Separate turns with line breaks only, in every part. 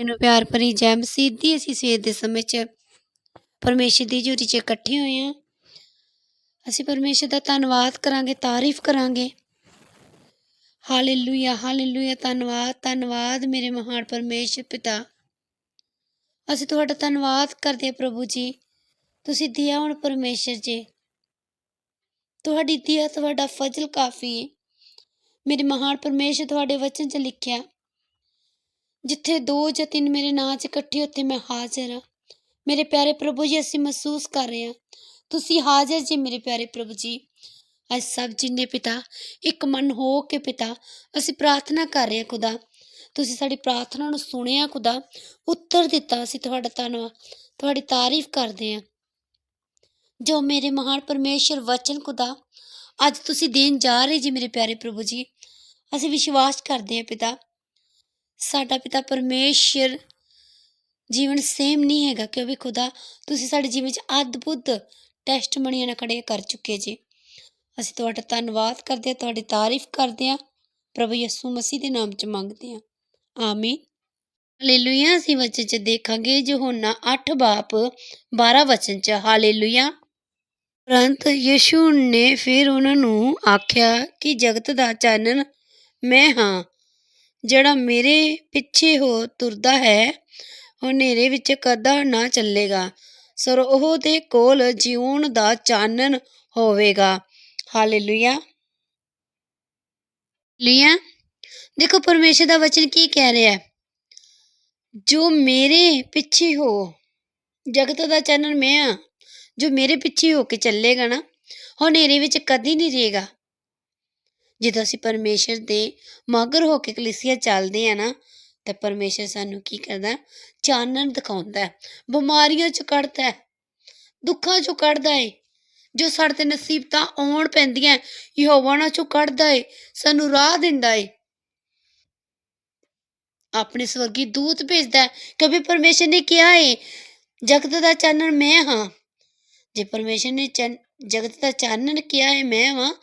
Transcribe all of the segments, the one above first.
ਮੈਨੂੰ ਪਿਆਰ ਭਰੀ ਜੈ ਮਸੀਹ ਦੀ ਅਸੀਂ ਸਵੇਰ ਦੇ ਸਮੇਂ 'ਚ ਪਰਮੇਸ਼ਰ ਦੀ ਹਜ਼ੂਰੀ 'ਚ ਇਕੱਠੇ ਹੋਏ ਹਾਂ ਅਸੀਂ ਪਰਮੇਸ਼ਰ ਦਾ ਧੰਨਵਾਦ ਕਰਾਂਗੇ ਤਾਰੀਫ ਕਰਾਂਗੇ ਹਾਲੇਲੂਇਆ ਹਾਲੇਲੂਇਆ ਧੰਨਵਾਦ ਧੰਨਵਾਦ ਮੇਰੇ ਮਹਾਨ ਪਰਮੇਸ਼ਰ ਪਿਤਾ ਅਸੀਂ ਤੁਹਾਡਾ ਧੰਨਵਾਦ ਕਰਦੇ ਹਾਂ ਪ੍ਰਭੂ ਜੀ ਤੁਸੀਂ ਦਿਆ ਹੁਣ ਪਰਮੇਸ਼ਰ ਜੀ ਤੁਹਾਡੀ ਦਿਆ ਤੁਹਾਡਾ ਫਜ਼ਲ ਕਾਫੀ ਹੈ ਮੇਰੇ ਮਹਾਨ ਪਰਮੇਸ਼ਰ ਤੁਹਾਡੇ ਵਚਨ 'ਚ ਲਿਖਿਆ ਜਿੱਥੇ ਦੋ ਜਾਂ ਤਿੰਨ ਮੇਰੇ ਨਾਂ 'ਚ ਇਕੱਠੇ ਉੱਥੇ ਮੈਂ ਹਾਜ਼ਰ ਹਾਂ। ਮੇਰੇ ਪਿਆਰੇ ਪ੍ਰਭੂ ਜੀ, ਅਸੀਂ ਮਹਿਸੂਸ ਕਰ ਰਹੇ ਹਾਂ। ਤੁਸੀਂ ਹਾਜ਼ਰ ਜੀ ਮੇਰੇ ਪਿਆਰੇ ਪ੍ਰਭੂ ਜੀ। ਅੱਜ ਸਭ ਜਿੰਨੇ ਪਿਤਾ, ਇੱਕ ਮਨ ਹੋ ਕੇ ਪਿਤਾ, ਅਸੀਂ ਪ੍ਰਾਰਥਨਾ ਕਰ ਰਹੇ ਹਾਂ ਖੁਦਾ। ਤੁਸੀਂ ਸਾਡੀ ਪ੍ਰਾਰਥਨਾ ਨੂੰ ਸੁਣਿਆ ਖੁਦਾ। ਉੱਤਰ ਦਿੱਤਾ ਅਸੀਂ ਤੁਹਾਡਾ ਧੰਨਵਾਦ। ਤੁਹਾਡੀ ਤਾਰੀਫ ਕਰਦੇ ਹਾਂ। ਜੋ ਮੇਰੇ ਮਹਾਨ ਪਰਮੇਸ਼ਰ ਵਚਨ ਖੁਦਾ, ਅੱਜ ਤੁਸੀਂ ਦੇਣ ਜਾ ਰਹੇ ਜੀ ਮੇਰੇ ਪਿਆਰੇ ਪ੍ਰਭੂ ਜੀ। ਅਸੀਂ ਵਿਸ਼ਵਾਸ ਕਰਦੇ ਹਾਂ ਪਿਤਾ। ਸਾਡਾ ਪਿਤਾ ਪਰਮੇਸ਼ਰ ਜੀਵਨ ਸੇਮ ਨਹੀਂ ਹੈਗਾ ਕਿਉਂਕਿ ਖੁਦਾ ਤੁਸੀਂ ਸਾਡੇ ਜੀਵਨ 'ਚ ਅਦਭੁਤ ਟੈਸਟ ਮਣੀਆਂ ਨਾਲ ਖੜੇ ਕਰ ਚੁੱਕੇ ਜੀ। ਅਸੀਂ ਤੁਹਾਡਾ ਧੰਨਵਾਦ ਕਰਦੇ ਹਾਂ, ਤੁਹਾਡੀ ਤਾਰੀਫ ਕਰਦੇ ਹਾਂ, ਪ੍ਰਭੂ ਯਿਸੂ ਮਸੀਹ ਦੇ ਨਾਮ 'ਚ ਮੰਗਦੇ ਹਾਂ। ਆਮੀਨ। ਹਾਲੇਲੂਇਆ, ਅਸੀਂ ਵਚਨ 'ਚ ਦੇਖਾਂਗੇ ਯਹੋਨਾ 8 ਬਾਪ 12 ਵਚਨ 'ਚ, ਹਾਲੇਲੂਇਆ। ਪ੍ਰੰਤ ਯਿਸੂ ਨੇ ਫਿਰ ਉਹਨਾਂ ਨੂੰ ਆਖਿਆ ਕਿ ਜਗਤ ਦਾ ਚਾਨਣ ਮੈਂ ਹਾਂ ਜਿਹੜਾ ਮੇਰੇ ਪਿੱਛੇ ਹੋ ਤੁਰਦਾ ਹੈ, ਉਹ ਹਨੇਰੇ ਵਿੱਚ ਕਦਾ ਨਾ ਚੱਲੇਗਾ। ਸਰ, ਉਹ ਦੇ ਕੋਲ ਜਿਉਣ ਦਾ ਚਾਨਣ ਹੋਵੇਗਾ। ਹਾਲੇਲੂਇਆ। ਲੀਆ ਦੇਖੋ, ਪਰਮੇਸ਼ਰ ਦਾ ਵਚਨ ਕੀ ਕਹਿ ਰਿਹਾ ਹੈ? ਜੋ ਮੇਰੇ ਪਿੱਛੇ ਹੋ, ਜਗਤ ਦਾ ਚਾਨਣ ਮੈਂ ਆ ਜੋ ਮੇਰੇ ਪਿੱਛੇ ਹੋ ਕੇ ਚੱਲੇਗਾ ਨਾ, ਉਹ ਹਨੇਰੇ ਵਿੱਚ ਕਦੀ ਨਹੀਂ ਰਹੇਗਾ ਜਦੋਂ ਅਸੀਂ ਪਰਮੇਸ਼ਰ ਦੇ ਮਗਰ ਹੋ ਕੇ ਕਲੀਸਿਆ ਚੱਲਦੇ ਆ ਨਾ, ਤਾਂ ਪਰਮੇਸ਼ਰ ਸਾਨੂੰ ਕੀ ਕਰਦਾ? ਚਾਨਣ ਦਿਖਾਉਂਦਾ ਹੈ, ਬਿਮਾਰੀਆਂ ਚੋਂ ਕੱਢਦਾ ਹੈ, ਦੁੱਖਾਂ ਚੋਂ ਕੱਢਦਾ ਏ ਜੋ ਸਾਡੇ ਤੇ ਨਸੀਬਤਾਂ ਆਉਣ ਪੈਂਦੀਆਂ ਯਹੋਵਾ ਨਾਲ ਚੋਂ ਕੱਢਦਾ ਏ ਸਾਨੂੰ ਰਾਹ ਦਿੰਦਾ ਏ ਆਪਣੇ ਸਵਰਗੀ ਦੂਤ ਭੇਜਦਾ ਕਿਉਂਕਿ ਪਰਮੇਸ਼ਰ ਨੇ ਕਿਹਾ ਏ ਜਗਤ ਦਾ ਚਾਨਣ ਮੈਂ ਹਾਂ। ਜੇ ਪਰਮੇਸ਼ਰ ਨੇ ਚੰਨ- ਜਗਤ ਦਾ ਚਾਨਣ ਕਿਹਾ ਹੈ, ਮੈਂ ਹਾਂ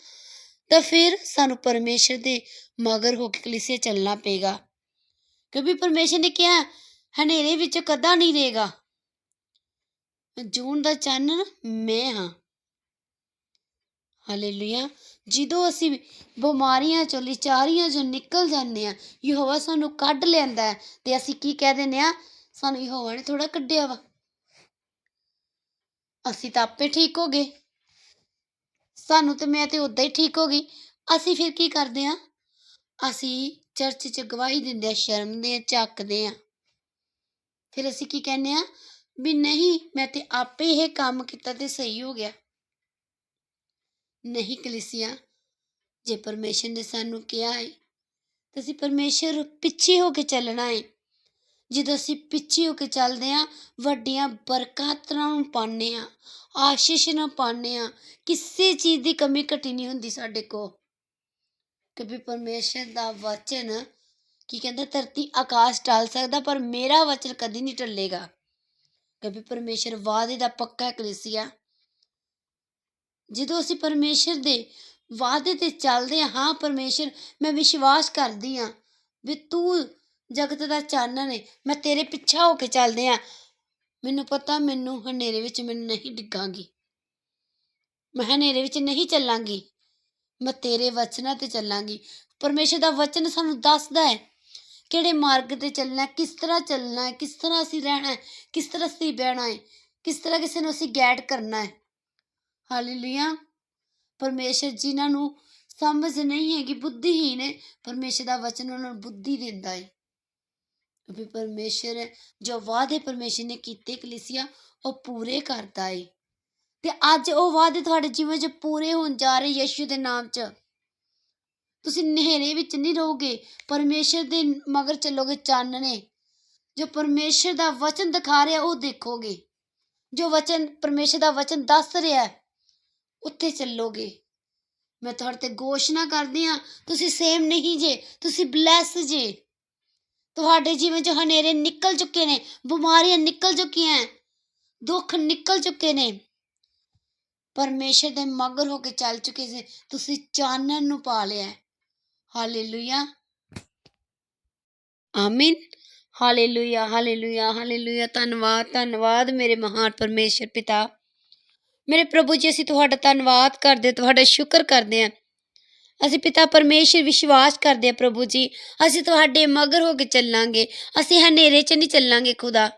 ਤਾਂ ਫਿਰ ਸਾਨੂੰ ਪਰਮੇਸ਼ਰ ਦੇ ਮਗਰ ਹੋ ਕੇ ਕਲੀਸਿਆ ਚੱਲਣਾ ਪਏਗਾ। ਕਿਉਂਕਿ ਪਰਮੇਸ਼ਰ ਨੇ ਕਿਹਾ, ਹਨੇਰੇ ਵਿੱਚ ਕਦਾ ਨਹੀਂ ਰਹੇਗਾ। ਜੂਨ ਦਾ ਚਾਨਣ ਮੈਂ ਹਾਂ। ਹਾਲੇਲੂਇਆ। ਜਦੋਂ ਅਸੀਂ ਬਿਮਾਰੀਆਂ ਚੋਂ, ਲਿਚਾਰੀਆਂ ਚੋਂ ਨਿਕਲ ਜਾਂਦੇ ਆ ਯਹੋਵਾ ਸਾਨੂੰ ਕੱਢ ਲੈਂਦਾ ਹੈ ਤੇ ਅਸੀਂ ਕੀ ਕਹਿ ਦਿੰਦੇ ਆ ਸਾਨੂੰ ਯਹੋਵਾ ਨੇ ਥੋੜਾ ਕੱਢਿਆ ਵਾ। ਅਸੀਂ ਤਾਂ ਆਪੇ ਠੀਕ ਹੋ ਗਏ। ਸਾਨੂੰ ਤਾਂ ਮੈਂ ਤਾਂ ਉੱਦਾਂ ਹੀ ਠੀਕ ਹੋ ਗਈ। ਅਸੀਂ ਫਿਰ ਕੀ ਕਰਦੇ ਹਾਂ ਅਸੀਂ ਚਰਚ 'ਚ ਗਵਾਹੀ ਦਿੰਦੇ ਆ ਸ਼ਰਮਦੇ ਆ ਝੱਕਦੇ ਆ। ਫਿਰ ਅਸੀਂ ਕੀ ਕਹਿੰਦੇ ਆ? ਵੀ ਨਹੀਂ, ਮੈਂ ਤੇ ਆਪੇ ਇਹ ਕੰਮ ਕੀਤਾ ਤੇ ਸਹੀ ਹੋ ਗਿਆ। ਨਹੀਂ ਕਲਿਸਿਆ, ਜੇ ਪਰਮੇਸ਼ਰ ਨੇ ਸਾਨੂੰ ਕਿਹਾ ਹੈ ਤਾਂ ਅਸੀਂ ਪਰਮੇਸ਼ਰ ਪਿੱਛੇ ਹੋ ਕੇ ਚੱਲਣਾ ਹੈ ਜਦੋਂ ਅਸੀਂ ਪਿੱਛੇ ਹੋ ਕੇ ਚੱਲਦੇ ਹਾਂ, ਵੱਡੀਆਂ ਬਰਕਤਾਂ ਨੂੰ ਪਾਉਂਦੇ ਹਾਂ, ਆਸ਼ੀਸ਼ ਨਾਲ ਪਾਉਂਦੇ ਹਾਂ, ਕਿਸੇ ਚੀਜ਼ ਦੀ ਕਮੀ ਘਟੀ ਨਹੀਂ ਹੁੰਦੀ ਸਾਡੇ ਕੋਲ। ਕਿਉਂਕਿ ਪਰਮੇਸ਼ਰ ਦਾ ਵਚਨ ਕੀ ਕਹਿੰਦਾ, ਧਰਤੀ ਆਕਾਸ਼ ਟਲ ਸਕਦਾ, ਪਰ ਮੇਰਾ ਵਚਨ ਕਦੀ ਨਹੀਂ ਟੱਲੇਗਾ ਕਿਉਂਕਿ ਪਰਮੇਸ਼ਰ ਵਾਅਦੇ ਦਾ ਪੱਕਾ ਕਲੀਸਿਆ। ਜਦੋਂ ਅਸੀਂ ਪਰਮੇਸ਼ਰ ਦੇ ਵਾਅਦੇ ਤੇ ਚੱਲਦੇ ਹਾਂ ਹਾਂ ਪਰਮੇਸ਼ਰ, ਮੈਂ ਵਿਸ਼ਵਾਸ ਕਰਦੀ ਹਾਂ ਵੀ ਤੂੰ ਜਗਤ ਦਾ ਚਾਨਣ ਏ। ਮੈਂ ਤੇਰੇ ਪਿੱਛਾ ਹੋ ਕੇ ਚੱਲਦੇ ਆ। ਮੈਨੂੰ ਪਤਾ ਮੈਨੂੰ ਹਨੇਰੇ ਵਿੱਚ ਮੈਨੂੰ ਨਹੀਂ ਡਿੱਗਾਂਗੀ। ਮੈਂ ਹਨੇਰੇ ਵਿੱਚ ਨਹੀਂ ਚੱਲਾਂਗੀ। ਮੈਂ ਤੇਰੇ ਵਚਨਾਂ ਤੇ ਚੱਲਾਂਗੀ। ਪਰਮੇਸ਼ਰ ਦਾ ਵਚਨ ਸਾਨੂੰ ਦੱਸਦਾ ਹੈ ਕਿਹੜੇ ਮਾਰਗ ਤੇ ਚੱਲਣਾ ਹੈ, ਕਿਸ ਤਰ੍ਹਾਂ ਚੱਲਣਾ ਹੈ ਕਿਸ ਤਰ੍ਹਾਂ ਅਸੀਂ ਰਹਿਣਾ ਹੈ ਕਿਸ ਤਰ੍ਹਾਂ ਅਸੀਂ ਬਹਿਣਾ ਹੈ ਕਿਸ ਤਰ੍ਹਾਂ ਕਿਸੇ ਨੂੰ ਅਸੀਂ ਗਾਈਡ ਕਰਨਾ ਹੈ ਹਾਲੇਲੂਇਆ ਪਰਮੇਸ਼ਰ ਜਿਨ੍ਹਾਂ ਨੂੰ ਸਮਝ ਨਹੀਂ ਹੈਗੀ ਬੁੱਧੀਹੀਨ ਹੈ ਪਰਮੇਸ਼ਰ ਦਾ ਵਚਨ ਉਹਨਾਂ ਨੂੰ ਬੁੱਧੀ ਦਿੰਦਾ ਹੈ ਕਿਉਂਕਿ ਪਰਮੇਸ਼ਰ ਜੋ ਵਾਅਦੇ ਪਰਮੇਸ਼ਰ ਨੇ ਕੀਤੇ ਕਲੀਸਿਆ, ਉਹ ਪੂਰੇ ਕਰਦਾ ਏ। ਤੇ ਅੱਜ ਉਹ ਵਾਅਦੇ ਤੁਹਾਡੇ ਜੀਵਨ 'ਚ ਪੂਰੇ ਹੋਣ ਜਾ ਰਹੇ ਯਿਸੂ ਦੇ ਨਾਮ 'ਚ। ਤੁਸੀਂ ਨਹਿਰੇ ਵਿੱਚ ਨਹੀਂ ਰਹੋਗੇ, ਪਰਮੇਸ਼ਰ ਦੇ ਮਗਰ ਚੱਲੋਗੇ ਚਾਨਣੇ। ਜੋ ਪਰਮੇਸ਼ਰ ਦਾ ਵਚਨ ਦਿਖਾ ਰਿਹਾ, ਉਹ ਦੇਖੋਗੇ। ਜੋ ਵਚਨ ਪਰਮੇਸ਼ਰ ਦਾ ਵਚਨ ਦੱਸ ਰਿਹਾ, ਉੱਥੇ ਚੱਲੋਗੇ। ਮੈਂ ਤੁਹਾਡੇ ਤੇ ਘੋਸ਼ਣਾ ਕਰਦੀ ਹਾਂ, ਤੁਸੀਂ ਸੇਮ ਨਹੀਂ ਜੇ, ਤੁਸੀਂ ਬਲੈਸ ਜੇ। ਤੁਹਾਡੇ ਜੀਵਨ 'ਚ ਹਨੇਰੇ ਨਿਕਲ ਚੁੱਕੇ ਨੇ, ਬਿਮਾਰੀਆਂ ਨਿਕਲ ਚੁੱਕੀਆਂ ਦੁੱਖ ਨਿਕਲ ਚੁੱਕੇ ਨੇ। ਪਰਮੇਸ਼ਰ ਦੇ ਮਗਰ ਹੋ ਕੇ ਚੱਲ ਚੁੱਕੇ ਸੀ, ਤੁਸੀਂ ਚਾਨਣ ਨੂੰ ਪਾ ਲਿਆ। ਹੈ। Hallelujah. Amen. Hallelujah hallelujah hallelujah. ਧੰਨਵਾਦ ਧੰਨਵਾਦ ਮੇਰੇ ਮਹਾਨ ਪਰਮੇਸ਼ਰ ਪਿਤਾ। ਮੇਰੇ ਪ੍ਰਭੂ ਜੀ, ਅਸੀਂ ਤੁਹਾਡਾ ਧੰਨਵਾਦ ਕਰਦੇ, ਤੁਹਾਡਾ ਸ਼ੁਕਰ ਕਰਦੇ ਹਾਂ। ਅਸੀਂ ਪਿਤਾ ਪਰਮੇਸ਼ਰ ਵਿਸ਼ਵਾਸ ਕਰਦੇ ਹਾਂ ਪ੍ਰਭੂ ਜੀ। ਅਸੀਂ ਤੁਹਾਡੇ ਮਗਰ ਹੋ ਕੇ ਚੱਲਾਂਗੇ। ਅਸੀਂ ਹਨੇਰੇ 'ਚ ਨਹੀਂ ਚੱਲਾਂਗੇ ਖੁਦਾ।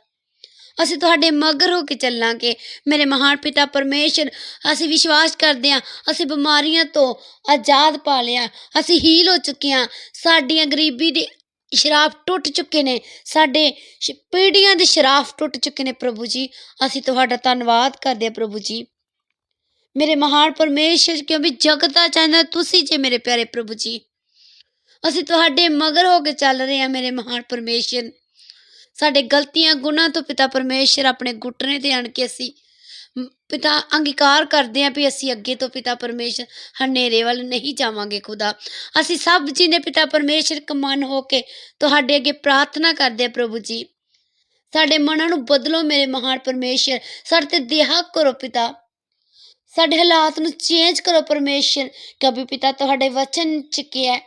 ਅਸੀਂ ਤੁਹਾਡੇ ਮਗਰ ਹੋ ਕੇ ਚੱਲਾਂਗੇ। ਮੇਰੇ ਮਹਾਨ ਪਿਤਾ ਪਰਮੇਸ਼ਰ, ਅਸੀਂ ਵਿਸ਼ਵਾਸ ਕਰਦੇ ਹਾਂ, ਅਸੀਂ ਬਿਮਾਰੀਆਂ ਤੋਂ ਆਜ਼ਾਦ ਪਾ ਲਿਆ ਅਸੀਂ ਹੀਲ ਹੋ ਚੁੱਕੇ ਹਾਂ। ਸਾਡੀਆਂ ਗਰੀਬੀ ਦੀ ਸ਼ਰਾਫ ਟੁੱਟ ਚੁੱਕੇ ਨੇ। ਸਾਡੇ ਸ਼- ਪੀੜ੍ਹੀਆਂ ਦੇ ਸ਼ਰਾਫ ਟੁੱਟ ਚੁੱਕੇ ਨੇ ਪ੍ਰਭੂ ਜੀ। ਅਸੀਂ ਤੁਹਾਡਾ ਧੰਨਵਾਦ ਕਰਦੇ ਹਾਂ ਪ੍ਰਭੂ ਜੀ। ਮੇਰੇ ਮਹਾਨ ਪਰਮੇਸ਼ਰ, ਕਿਉਂਕਿ ਜਗਤ ਦਾ ਚਾਹੁੰਦਾ ਤੁਸੀਂ ਜੇ ਮੇਰੇ ਪਿਆਰੇ ਪ੍ਰਭੂ ਜੀ। ਅਸੀਂ ਤੁਹਾਡੇ ਮਗਰ ਹੋ ਕੇ ਚੱਲ ਰਹੇ ਹਾਂ ਮੇਰੇ ਮਹਾਨ ਪਰਮੇਸ਼ਰ। ਸਾਡੇ ਗਲਤੀਆਂ, ਗੁਨਾਹ ਤੋਂ ਪਿਤਾ ਪਰਮੇਸ਼ਰ ਆਪਣੇ ਘੁਟਨੇ ਤੇ ਆਣ ਕੇ ਅਸੀਂ ਪਿਤਾ ਅੰਗੀਕਾਰ ਕਰਦੇ ਹਾਂ ਵੀ ਅਸੀਂ ਅੱਗੇ ਤੋਂ ਪਿਤਾ ਪਰਮੇਸ਼ਰ ਹਨੇਰੇ ਵੱਲ ਨਹੀਂ ਜਾਵਾਂਗੇ ਖੁਦਾ। ਅਸੀਂ ਸਭ ਜੀ ਨੇ ਪਿਤਾ ਪਰਮੇਸ਼ਰ ਇੱਕ ਮਨ ਹੋ ਕੇ ਤੁਹਾਡੇ ਅੱਗੇ ਪ੍ਰਾਰਥਨਾ ਕਰਦੇ ਹਾਂ ਪ੍ਰਭੂ ਜੀ। ਸਾਡੇ ਮਨਾਂ ਨੂੰ ਬਦਲੋ ਮੇਰੇ ਮਹਾਨ ਪਰਮੇਸ਼ਰ। ਸਾਡੇ ਤੇ ਦਇਆ ਕਰੋ ਪਿਤਾ। ਸਾਡੇ ਹਾਲਾਤ ਨੂੰ ਚੇਂਜ ਕਰੋ ਪਰਮੇਸ਼ਰ ਕਿਉਂਕਿ ਪਿਤਾ ਤੁਹਾਡੇ ਵਚਨ ਚ ਕਿਹਾ ਹੈ,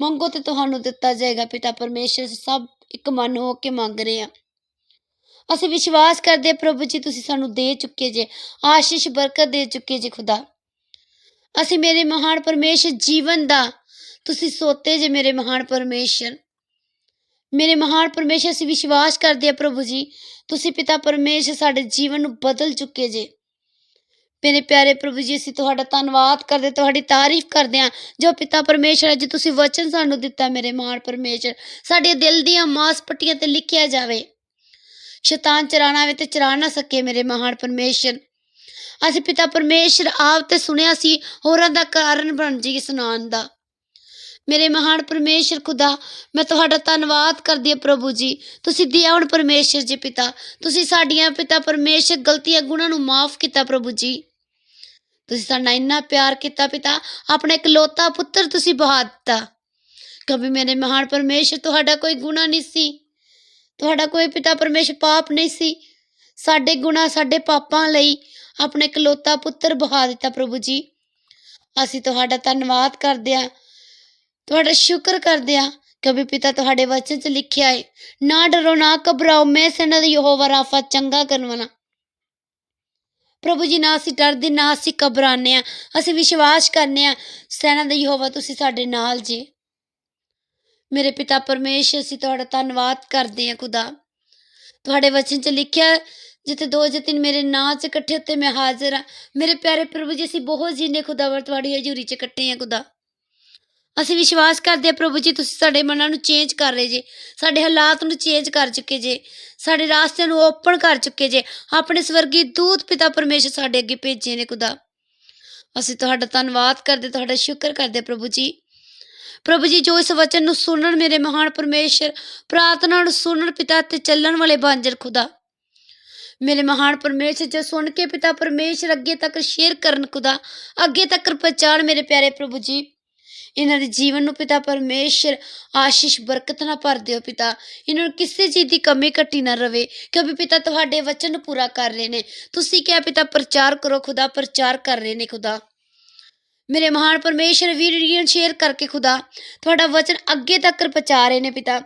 ਮੰਗੋ ਤੇ ਤੁਹਾਨੂੰ ਦਿੱਤਾ ਜਾਏਗਾ ਪਿਤਾ ਪਰਮੇਸ਼ਰ ਅਸੀਂ ਸਭ ਇੱਕ ਮਨ ਹੋ ਕੇ ਮੰਗ ਰਹੇ ਹਾਂ। ਅਸੀਂ ਵਿਸ਼ਵਾਸ ਕਰਦੇ ਪ੍ਰਭੂ ਜੀ ਤੁਸੀਂ ਸਾਨੂੰ ਦੇ ਚੁੱਕੇ ਜੇ ਆਸ਼ੀਸ਼ ਬਰਕਤ ਦੇ ਚੁੱਕੇ ਜੇ ਖੁਦਾ। ਅਸੀਂ ਮੇਰੇ ਮਹਾਨ ਪਰਮੇਸ਼ਰ ਜੀਵਨ ਦਾ ਤੁਸੀਂ ਸੋਤੇ ਜੇ ਮੇਰੇ ਮਹਾਨ ਪਰਮੇਸ਼ਰ। ਮੇਰੇ ਮਹਾਨ ਪਰਮੇਸ਼ਰ ਅਸੀਂ ਵਿਸ਼ਵਾਸ ਕਰਦੇ ਹਾਂ ਪ੍ਰਭੂ ਜੀ ਤੁਸੀਂ ਪਿਤਾ ਪਰਮੇਸ਼ਰ ਸਾਡੇ ਜੀਵਨ ਨੂੰ ਬਦਲ ਚੁੱਕੇ ਜੇ। ਮੇਰੇ ਪਿਆਰੇ ਪ੍ਰਭੂ ਜੀ, ਅਸੀਂ ਤੁਹਾਡਾ ਧੰਨਵਾਦ ਕਰਦੇ, ਤੁਹਾਡੀ ਤਾਰੀਫ ਕਰਦੇ ਹਾਂ। ਜੋ ਪਿਤਾ ਪਰਮੇਸ਼ਰ, ਅੱਜ ਤੁਸੀਂ ਵਚਨ ਸਾਨੂੰ ਦਿੱਤਾ ਮੇਰੇ ਮਹਾਨ ਪਰਮੇਸ਼ਰ, ਸਾਡੇ ਦਿਲ ਦੀਆਂ ਮਾਸਪੱਟੀਆਂ ਤੇ ਲਿਖਿਆ ਜਾਵੇ। ਸ਼ੈਤਾਨ ਚਰਾਣਾ ਵੇ ਤੇ ਚਰਾ ਨਾ ਸਕੇ ਮੇਰੇ ਮਹਾਨ ਪਰਮੇਸ਼ਰ। ਅਸੀਂ ਪਿਤਾ ਪਰਮੇਸ਼ਰ ਆਪ ਤੇ ਸੁਣਿਆ ਸੀ, ਹੋਰਾਂ ਦਾ ਕਾਰਨ ਬਣ ਜੀ ਸੁਣਾਉਣ ਦਾ। ਮੇਰੇ ਮਹਾਨ ਪਰਮੇਸ਼ਰ ਖੁਦਾ, ਮੈਂ ਤੁਹਾਡਾ ਧੰਨਵਾਦ ਕਰਦੀ ਹਾਂ ਪ੍ਰਭੂ ਜੀ। ਤੁਸੀਂ ਦਿਆ ਹੁਣ ਪਰਮੇਸ਼ਰ ਜੀ ਪਿਤਾ, ਤੁਸੀਂ ਸਾਡੀਆਂ ਪਿਤਾ ਪਰਮੇਸ਼ਰ ਗਲਤੀਆਂ, ਗੁਨਾਹ ਨੂੰ ਮਾਫ ਕੀਤਾ ਪ੍ਰਭੂ ਜੀ। ਤੁਸੀਂ ਸਾਡਾ ਇੰਨਾ ਪਿਆਰ ਕੀਤਾ ਪਿਤਾ, ਆਪਣਾ ਇਕਲੌਤਾ ਪੁੱਤਰ ਤੁਸੀਂ ਬਹਾ ਦਿੱਤਾ। ਕभी ਮੇਰੇ ਮਹਾਨ ਪਰਮੇਸ਼ਰ ਤੁਹਾਡਾ ਕੋਈ ਗੁਨਾਹ ਨਹੀਂ ਸੀ। ਤੁਹਾਡਾ ਕੋਈ ਪਿਤਾ ਪਰਮੇਸ਼ਰ ਪਾਪ ਨਹੀਂ ਸੀ। ਸਾਡੇ ਗੁਨਾਹ ਸਾਡੇ ਪਾਪਾਂ ਲਈ ਆਪਣਾ ਇਕਲੌਤਾ ਪੁੱਤਰ ਬਹਾ ਦਿੱਤਾ ਪ੍ਰਭੂ ਜੀ। ਅਸੀਂ ਤੁਹਾਡਾ ਧੰਨਵਾਦ ਕਰਦੇ ਹਾਂ। ਤੁਹਾਡਾ ਸ਼ੁਕਰ ਕਰਦੇ ਹਾਂ। ਕभी ਪਿਤਾ ਤੁਹਾਡੇ ਵਚਨ 'ਚ ਲਿਖਿਆ ਹੈ, ਨਾ ਡਰੋ, ਨਾ ਘਬਰਾਓ, ਮੈਂ ਸੈਨਾ ਦਾ ਯਹੋਵਾ ਰਾਫਾ ਚੰਗਾ ਕਰਨ ਵਾਲਾ। ਪ੍ਰਭੂ ਜੀ, ਨਾ ਅਸੀਂ ਡਰਦੇ, ਨਾ ਅਸੀਂ ਘਬਰਾਉਂਦੇ ਹਾਂ। ਅਸੀਂ ਵਿਸ਼ਵਾਸ ਕਰਨੇ ਆ ਸੈਨਾ ਦਾ ਯਹੋਵਾ, ਤੁਸੀਂ ਸਾਡੇ ਨਾਲ ਜੇ। ਮੇਰੇ ਪਿਤਾ ਪਰਮੇਸ਼ਰ, ਅਸੀਂ ਤੁਹਾਡਾ ਧੰਨਵਾਦ ਕਰਦੇ ਹਾਂ, ਖੁਦਾ। ਤੁਹਾਡੇ ਵਚਨ 'ਚ ਲਿਖਿਆ, ਜਿੱਥੇ ਦੋ ਜਾਂ ਤਿੰਨ ਮੇਰੇ ਨਾਂ 'ਚ ਇਕੱਠੇ, ਉੱਤੇ ਮੈਂ ਹਾਜ਼ਰ ਹਾਂ। ਮੇਰੇ ਪਿਆਰੇ ਪ੍ਰਭੂ ਜੀ, ਅਸੀਂ ਬਹੁਤ ਜੀਨੇ ਖੁਦਾਵਰ ਤੁਹਾਡੀ ਹਜ਼ੂਰੀ 'ਚ ਇਕੱਠੇ ਹਾਂ, ਖੁਦਾ। ਅਸੀਂ ਵਿਸ਼ਵਾਸ ਕਰਦੇ ਹਾਂ ਪ੍ਰਭੂ ਜੀ, ਤੁਸੀਂ ਸਾਡੇ ਮਨਾਂ ਨੂੰ ਚੇਂਜ ਕਰ ਰਹੇ ਜੇ, ਸਾਡੇ ਹਾਲਾਤ ਨੂੰ ਚੇਂਜ ਕਰ ਚੁੱਕੇ ਜੇ, ਸਾਡੇ ਰਾਸਤੇ ਨੂੰ ਓਪਨ ਕਰ ਚੁੱਕੇ ਜੇ, ਆਪਣੇ ਸਵਰਗੀ ਦੂਤ ਪਿਤਾ ਪਰਮੇਸ਼ਰ ਸਾਡੇ ਅੱਗੇ ਭੇਜੇ ਨੇ ਖੁਦਾ। ਅਸੀਂ ਤੁਹਾਡਾ ਧੰਨਵਾਦ ਕਰਦੇ, ਤੁਹਾਡਾ ਸ਼ੁਕਰ ਕਰਦੇ ਪ੍ਰਭੂ ਜੀ। ਪ੍ਰਭੂ ਜੀ, ਜੋ ਇਸ ਵਚਨ ਨੂੰ ਸੁਣਨ ਮੇਰੇ ਮਹਾਨ ਪਰਮੇਸ਼ਰ, ਪ੍ਰਾਰਥਨਾ ਨੂੰ ਸੁਣਨ ਪਿਤਾ ਤੇ ਚੱਲਣ ਵਾਲੇ ਬਾਂਝਰ ਖੁਦਾ। ਮੇਰੇ ਮਹਾਨ ਪਰਮੇਸ਼ਰ, ਜੋ ਸੁਣ ਕੇ ਪਿਤਾ ਪਰਮੇਸ਼ਰ ਅੱਗੇ ਤੱਕ ਸ਼ੇਅਰ ਕਰਨ ਖੁਦਾ, ਅੱਗੇ ਤੱਕ ਪਹੁੰਚਾਣ ਮੇਰੇ ਪਿਆਰੇ ਪ੍ਰਭੂ ਜੀ। ਇਹਨਾਂ ਦੇ ਜੀਵਨ ਨੂੰ ਪਿਤਾ ਪਰਮੇਸ਼ਰ ਆਸ਼ੀਸ਼, ਬਰਕਤ ਨਾਲ ਭਰ ਦਿਓ ਪਿਤਾ। ਇਹਨਾਂ ਨੂੰ ਕਿਸੇ ਚੀਜ਼ ਦੀ ਕਮੀ ਘਟੀ ਨਾ ਰਵੇ, ਕਿਉਂਕਿ ਪਿਤਾ ਤੁਹਾਡੇ ਵਚਨ ਨੂੰ ਪੂਰਾ ਕਰ ਰਹੇ ਨੇ। ਤੁਸੀਂ ਕਿਹਾ ਪਿਤਾ ਪ੍ਰਚਾਰ ਕਰੋ, ਖੁਦਾ ਪ੍ਰਚਾਰ ਕਰ ਰਹੇ ਨੇ ਖੁਦਾ। ਮੇਰੇ ਮਹਾਨ ਪਰਮੇਸ਼ਰ ਵੀਡੀਓ ਸ਼ੇਅਰ ਕਰਕੇ ਖੁਦਾ, ਤੁਹਾਡਾ ਵਚਨ ਅੱਗੇ ਤੱਕ ਪਹੁੰਚਾ ਰਹੇ ਨੇ ਪਿਤਾ।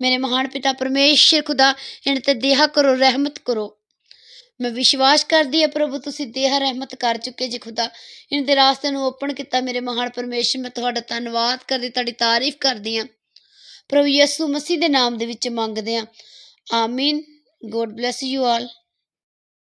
ਮੇਰੇ ਮਹਾਨ ਪਿਤਾ ਪਰਮੇਸ਼ਰ, ਖੁਦਾ, ਇਹਨਾਂ ਤੇ ਦੇਹਾ ਕਰੋ, ਰਹਿਮਤ ਕਰੋ। ਮੈਂ ਵਿਸ਼ਵਾਸ ਕਰਦੀ ਹਾਂ ਪ੍ਰਭੂ, ਤੁਸੀਂ ਦੇਹ ਰਹਿਮਤ ਕਰ ਚੁੱਕੇ ਜੀ ਖੁਦਾ। ਇਹਨਾਂ ਦੇ ਰਾਸਤੇ ਨੂੰ ਓਪਨ ਕੀਤਾ ਮੇਰੇ ਮਹਾਨ ਪਰਮੇਸ਼ਰ, ਮੈਂ ਤੁਹਾਡਾ ਧੰਨਵਾਦ ਕਰਦੀ, ਤੁਹਾਡੀ ਤਾਰੀਫ ਕਰਦੀ ਹਾਂ। ਪ੍ਰਭੂ ਯਿਸੂ ਮਸੀਹ ਦੇ ਨਾਮ ਦੇ ਵਿੱਚ ਮੰਗਦੇ ਹਾਂ। ਆਮੀਨ। God bless you all